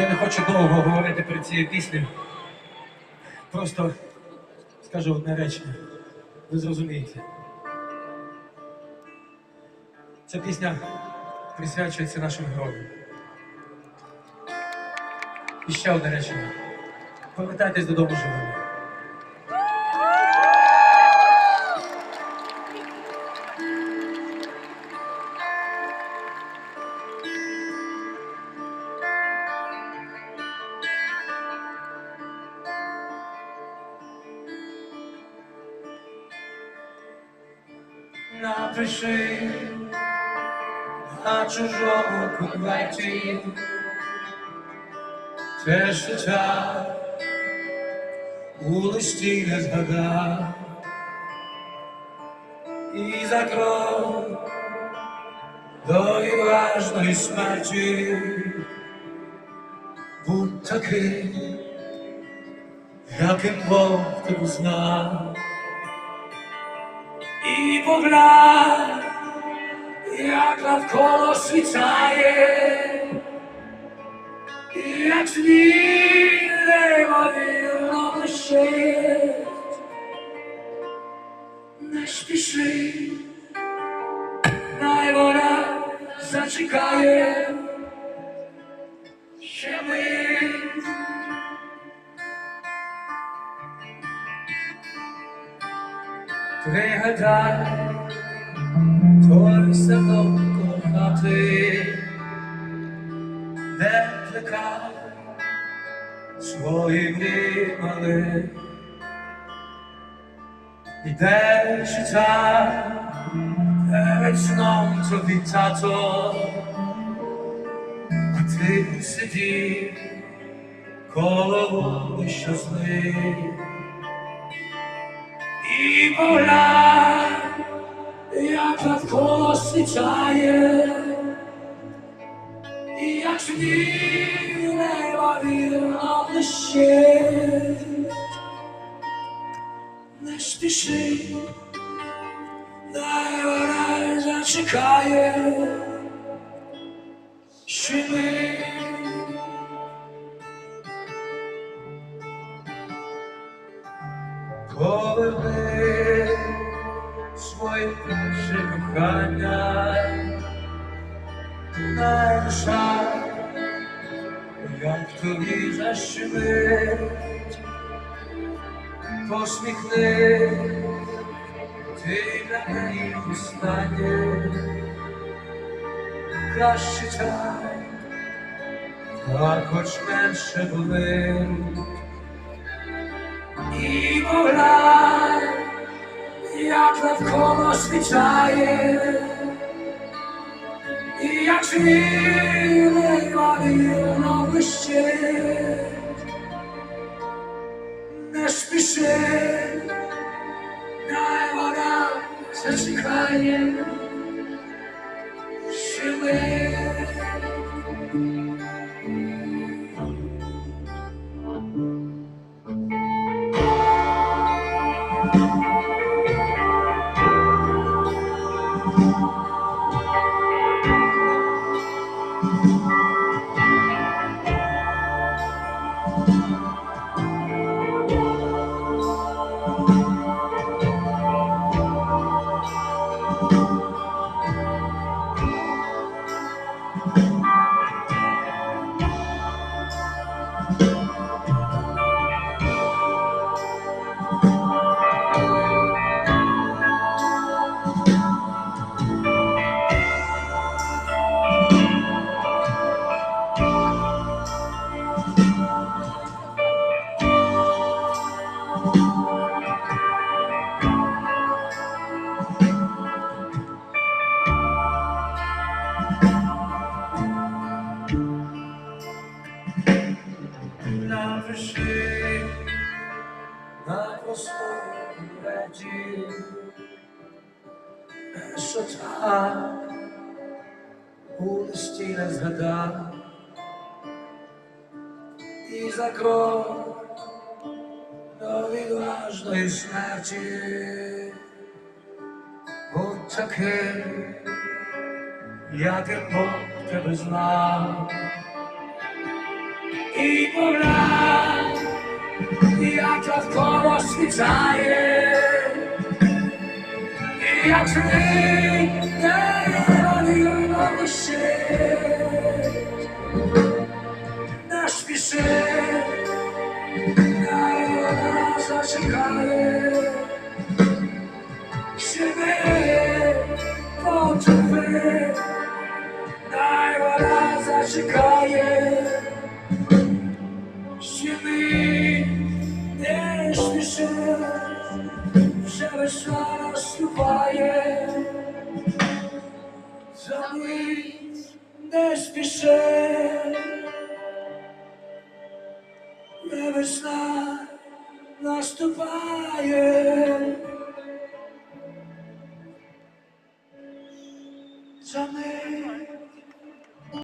Я не хочу довго говорити про цією піснею. Просто скажу одне речення. Ви зрозумієте. Ця пісня присвячується нашим героям. І ще одне речення. Повертайтесь додому живими. Напиши на чужому конверті. Те життя у листі не згадав і за крок до відважної смерті. Будь таким, яким Бог тебе знав. І поглянь, як навколо світає, і як сніг неймовірно блищить. Не спіши, най вона зачекає, ще мить. Пригадай, той село коло хати, де плекав свої мрії мали, і де життя перед сном тобі тато, а ти сидів коло вулища злий. І поглянь, як навколо свічає, і як сніг неймовірно блищить. Не спіши, дай вона зачекає, ще ми. Поверни кохання, дай душа, як тобі защемить, посміхни, ти для неї останнє, краще так, так хоч менше болить. І поглянь, як навколо свічає, і як сніг неймовірно блищить. Не спіши, дай вона зачекає, у листі не згадав. І за крок до відважної смерті. Будь таким, яким Бог тебе знав. і поглянь, як навколо світає, і як життя радіо лише, не спіши, най вона зачекає, живи, почуви, най вона зачекає. Щеми вже весна наступає, Замить не спіше, не весна наступає. Замить